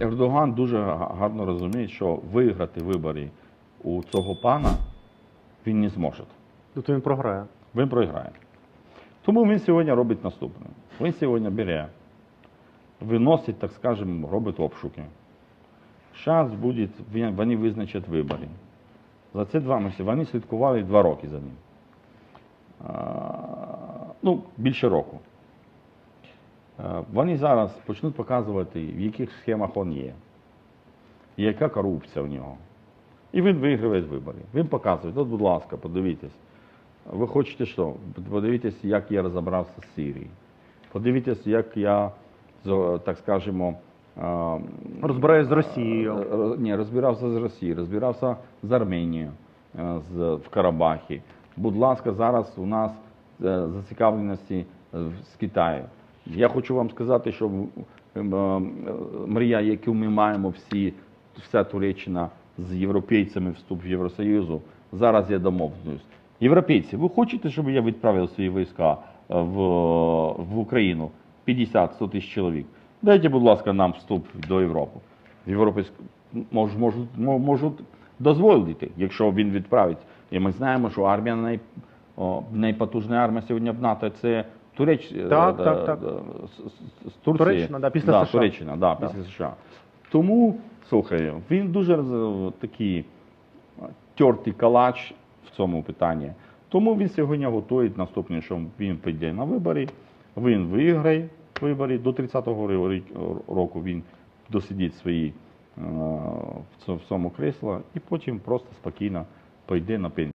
Ердоган дуже гарно розуміє, що виграти вибори у цього пана він не зможе. Тобто він програє. Він програє. Тому він сьогодні робить наступне. Він сьогодні бере, виносить, так скажемо, робить обшуки. Зараз буде, вони визначать вибори. За ці два місяці вони слідкували два роки за ним. Ну, більше року. Е, Вони зараз почнуть показувати, в яких схемах він є, і яка корупція в нього. І він виграє вибори. Він показує, от, будь ласка, подивіться. Ви хочете що? Подивіться, як я розібрався з Сирією. Подивіться, як я, так скажемо, а, Розбираюсь з Росією. Е, е, Ні, розбирався з Росією, розбирався з Арменією е, в Карабахі. Будь ласка, зараз у нас е, зацікавленості е, з Китаю. Я хочу вам сказати, що е, мрія, яку ми маємо всі, вся Туреччина з європейцями вступ в Євросоюзу, зараз я домовлюсь. Європейці, ви хочете, щоб я відправив свої війська е, в, в Україну? 50-100 тисяч чоловік. Дайте, будь ласка, нам вступ до Європи. В Європейську мож, можуть, мо- можуть дозволити, якщо він відправить. І ми знаємо, що армія най, найпотужна армія сьогодні в НАТО це Туреч, Так, е, так, е, так. е, з- Турції. Туреччина, да, після да, США. Туреччина, да, Да. США. Тому, слухай, він дуже такий тертий калач в цьому питанні. Тому він сьогодні готує наступне, що він піде на вибори, він виграє вибори до 30-го року він досидить свої в цьому- кресло і потім просто спокійно пойде на пенсію.